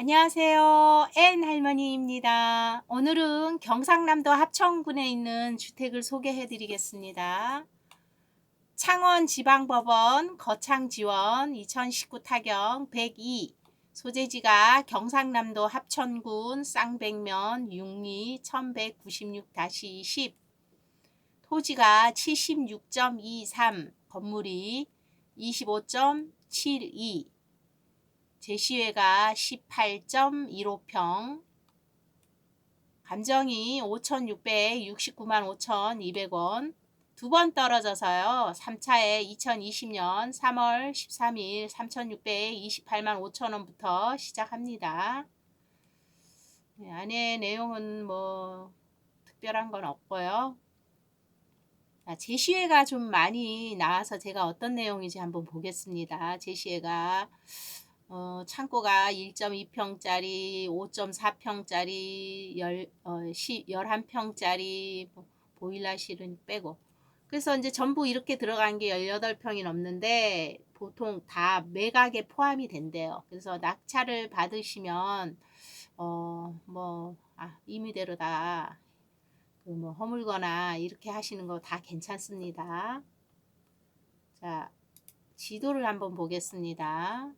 안녕하세요. 앤 할머니입니다. 오늘은 경상남도 합천군에 있는 주택을 소개해 드리겠습니다. 창원지방법원 거창지원 2019 타경 102 소재지가 경상남도 합천군 쌍백면 6리 1196-10 토지가 76.23 건물이 25.72 제시회가 18.15평 감정이 5,669만 5,200원 두 번 떨어져서요. 3차에 2020년 3월 13일 3,628만 5천원부터 시작합니다. 네, 안에 내용은 뭐 특별한 건 없고요. 자, 제시회가 좀 많이 나와서 제가 어떤 내용인지 한번 보겠습니다. 제시회가 어, 창고가 1.2평짜리, 5.4평짜리, 10, 어, 11평짜리, 뭐, 보일러실은 빼고. 그래서 이제 전부 이렇게 들어간 게 18평이 넘는데 보통 다 매각에 포함이 된대요. 그래서 낙찰을 받으시면, 어, 뭐, 아, 임의대로 다, 그 뭐, 허물거나 이렇게 하시는 거 다 괜찮습니다. 자, 지도를 한번 보겠습니다.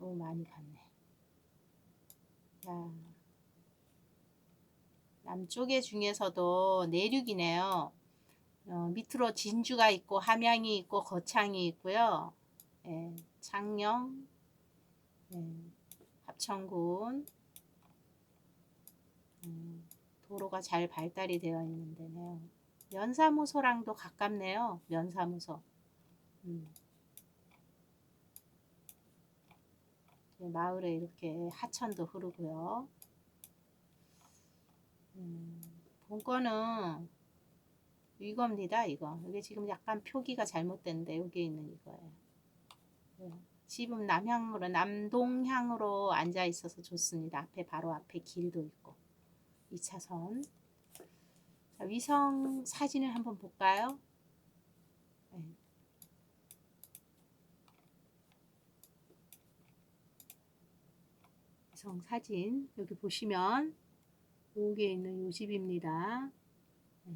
너무 많이 봤네. 자, 남쪽에 중에서도 내륙이네요. 어, 밑으로 진주가 있고 함양이 있고 거창이 있고요. 예, 창녕, 예, 합천군 음, 도로가 잘 발달이 되어 있는데요. 면사무소랑도 가깝네요. 면사무소. 음. 마을에 이렇게 하천도 흐르고요. 음, 본거는 이겁니다. 이거. 이게 지금 약간 표기가 잘못된데 여기에 있는 이거예요. 네. 집은 남향으로 남동향으로 앉아 있어서 좋습니다. 앞에 바로 앞에 길도 있고 2차선. 자, 위성 사진을 한번 볼까요? 네. 위성 사진 여기 보시면 여기에 있는 요 집입니다. 네.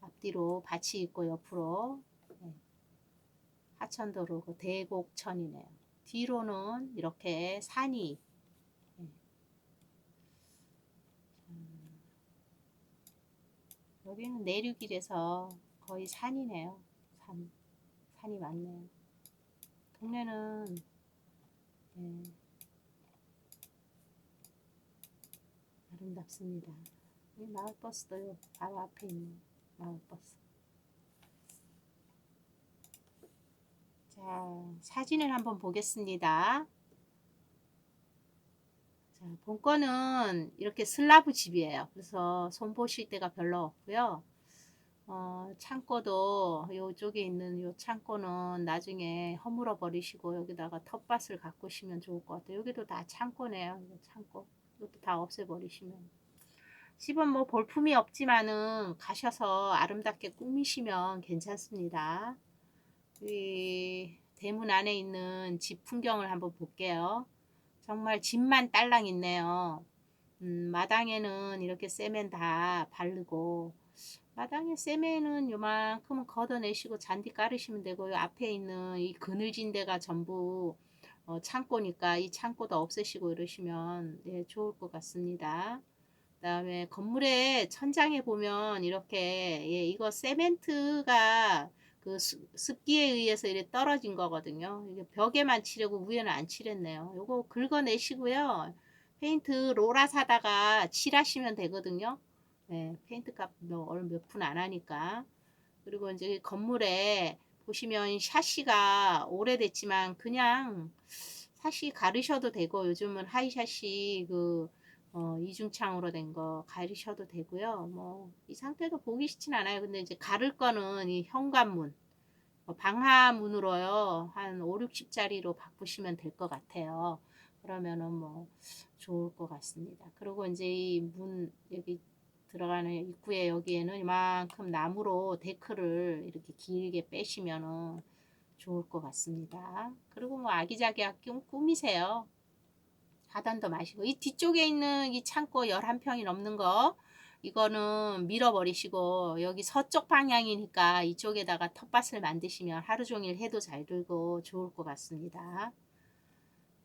앞뒤로 밭이 있고 옆으로 네. 하천도로고 대곡천이네요. 뒤로는 이렇게 산이 네. 음, 여기는 내륙이라서 거의 산이네요. 산 산이 많네요. 동네는 네. 아름답습니다. 이 마을버스도 바로 앞에 있는 마을버스. 자, 사진을 한번 보겠습니다. 자, 본거는 이렇게 슬라브 집이에요. 그래서 손 보실 데가 별로 없고요. 어, 창고도 이쪽에 있는 이 창고는 나중에 허물어 버리시고 여기다가 텃밭을 가꾸시면 좋을 것 같아요. 여기도 다 창고네요. 창고. 다 없애버리시면 집은 뭐 볼품이 없지만은 가셔서 아름답게 꾸미시면 괜찮습니다. 이 대문 안에 있는 집 풍경을 한번 볼게요. 정말 집만 딸랑 있네요. 음, 마당에는 이렇게 세면 다 바르고 마당에 세면은 요만큼은 걷어내시고 잔디 깔으시면 되고 요 앞에 있는 이 그늘진 데가 전부 어, 창고니까 이 창고도 없애시고 이러시면 네, 좋을 것 같습니다. 그다음에 건물의 천장에 보면 이렇게 예, 이거 세멘트가 그 습기에 의해서 이렇게 떨어진 거거든요. 이게 벽에만 칠하고 위에는 안 칠했네요. 요거 긁어내시고요. 페인트 로라 사다가 칠하시면 되거든요. 네, 페인트 값 몇 푼 안 하니까. 그리고 이제 건물에 보시면 샤시가 오래됐지만 그냥 샤시 가르셔도 되고 요즘은 하이샤시 그 어, 이중창으로 된 거 가르셔도 되고요. 뭐 이 상태도 보기 쉽진 않아요. 근데 이제 가를 거는 이 현관문 어, 방화문으로요. 한 5, 60짜리로 바꾸시면 될 것 같아요. 그러면은 뭐 좋을 것 같습니다. 그리고 이제 이 문 여기 들어가는 입구에 여기에는 이만큼 나무로 데크를 이렇게 길게 빼시면은 좋을 것 같습니다. 그리고 뭐 아기자기하게 좀 꾸미세요. 하단도 마시고 이 뒤쪽에 있는 이 창고 11평이 넘는 거 이거는 밀어버리시고 여기 서쪽 방향이니까 이쪽에다가 텃밭을 만드시면 하루 종일 해도 잘 들고 좋을 것 같습니다.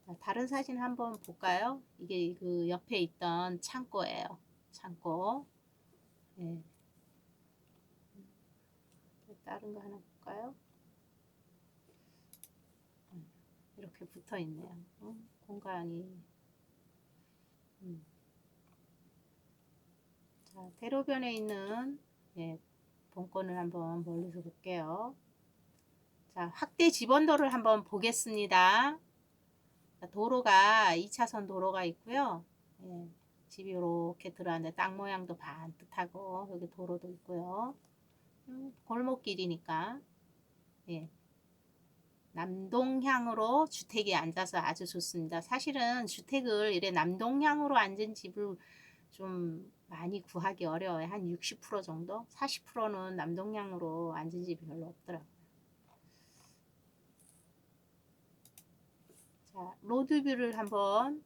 자, 다른 사진 한번 볼까요? 이게 그 옆에 있던 창고예요. 창고. 네. 다른 거 하나 볼까요? 음, 이렇게 붙어 있네요. 어, 공간이. 음. 자, 대로변에 있는 예, 본권을 한번 멀리서 볼게요. 자, 확대 지번도를 한번 보겠습니다. 자, 도로가 2차선 도로가 있고요. 예, 집이 이렇게 들어왔는데 땅 모양도 반듯하고 여기 도로도 있고요. 음, 골목길이니까 예. 남동향으로 주택이 앉아서 아주 좋습니다. 사실은 주택을 이래 남동향으로 앉은 집을 좀 많이 구하기 어려워요. 한 60% 정도? 40%는 남동향으로 앉은 집이 별로 없더라고요. 자, 로드뷰를 한번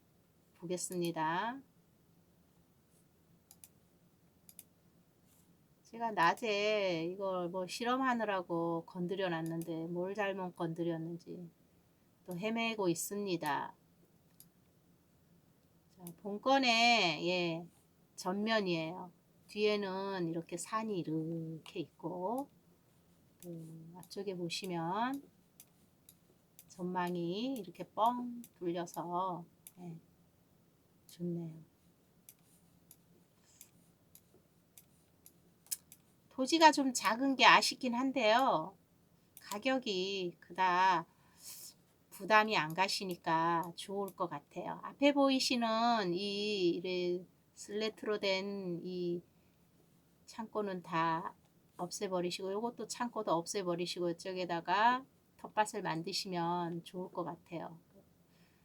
보겠습니다. 제가 낮에 이걸 뭐 실험하느라고 건드려 놨는데 뭘 잘못 건드렸는지 또 헤매고 있습니다. 자, 본건에 예, 전면이에요. 뒤에는 이렇게 산이 이렇게 있고 또 앞쪽에 보시면 전망이 이렇게 뻥 뚫려서 예, 좋네요. 도지가 좀 작은 게 아쉽긴 한데요. 가격이 그다 부담이 안 가시니까 좋을 것 같아요. 앞에 보이시는 이 슬레트로 된 이 창고는 다 없애버리시고 이것도 창고도 없애버리시고 이쪽에다가 텃밭을 만드시면 좋을 것 같아요.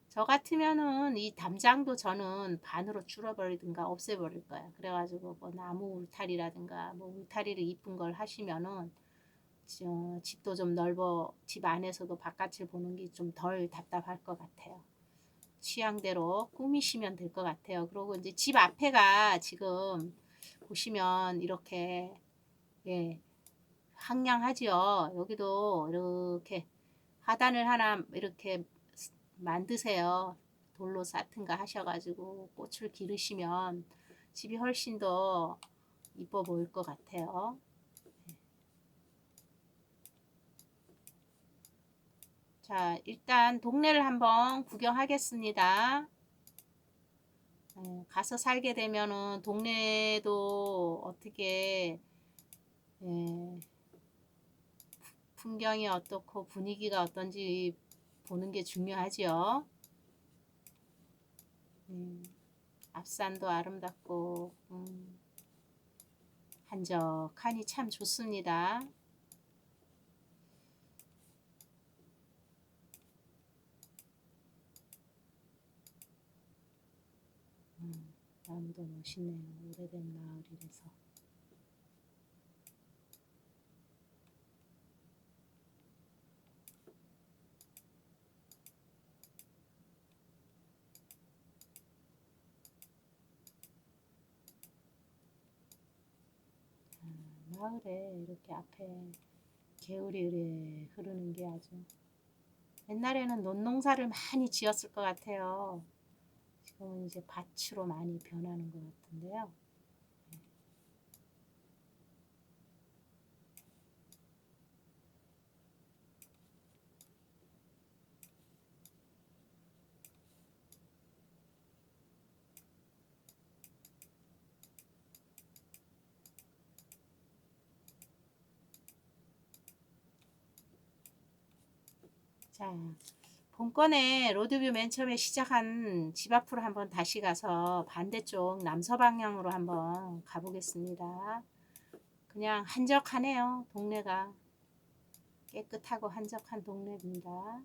저 같으면은 이 담장도 저는 반으로 줄어버리든가 없애버릴 거야. 그래가지고 뭐 나무 울타리라든가 뭐 울타리를 이쁜 걸 하시면은 어, 집도 좀 넓어 집 안에서도 바깥을 보는 게 좀 덜 답답할 것 같아요. 취향대로 꾸미시면 될 것 같아요. 그리고 이제 집 앞에가 지금 보시면 이렇게 예 황량하지요. 여기도 이렇게 하단을 하나 이렇게 만드세요. 돌로 쌓든가 하셔가지고 꽃을 기르시면 집이 훨씬 더 이뻐 보일 것 같아요. 자, 일단 동네를 한번 구경하겠습니다. 네, 가서 살게 되면은 동네도 어떻게 예, 풍경이 어떻고 분위기가 어떤지 보는 게 중요하지요. 음, 앞산도 아름답고 음, 한적하니 참 좋습니다. 음, 나무도 멋있네요. 오래된 마을이라서. 마을에 이렇게 앞에 개울이 흐르는 게 아주 옛날에는 논농사를 많이 지었을 것 같아요. 지금은 이제 밭으로 많이 변하는 것 같은데요. 자, 본건에 로드뷰 맨 처음에 시작한 집 앞으로 한번 다시 가서 반대쪽 남서 방향으로 한번 가보겠습니다. 그냥 한적하네요. 동네가 깨끗하고 한적한 동네입니다.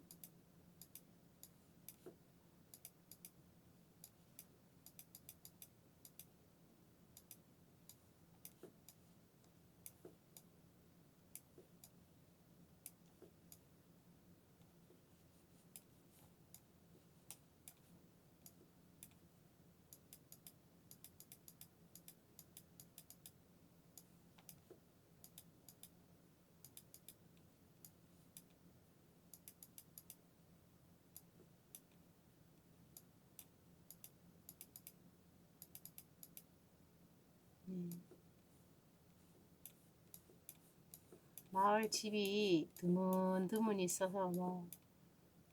마을 집이 드문드문 있어서 뭐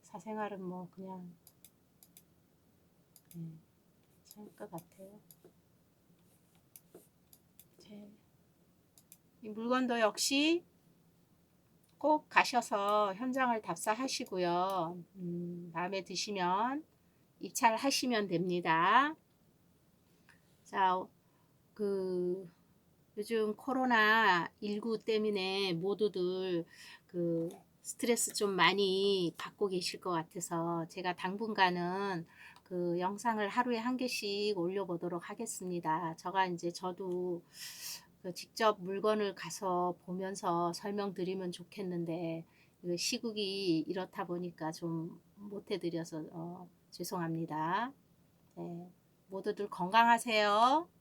사생활은 뭐 그냥 음, 것 같아요. 네. 이 물건도 역시 꼭 가셔서 현장을 답사하시고요. 음, 마음에 드시면 입찰하시면 됩니다. 자, 그 요즘 코로나 19 때문에 모두들 그 스트레스 좀 많이 받고 계실 것 같아서 제가 당분간은 그 영상을 하루에 한 개씩 올려보도록 하겠습니다. 저가 이제 저도 그 직접 물건을 가서 보면서 설명드리면 좋겠는데 그 시국이 이렇다 보니까 좀 못해드려서 어, 죄송합니다. 네, 모두들 건강하세요.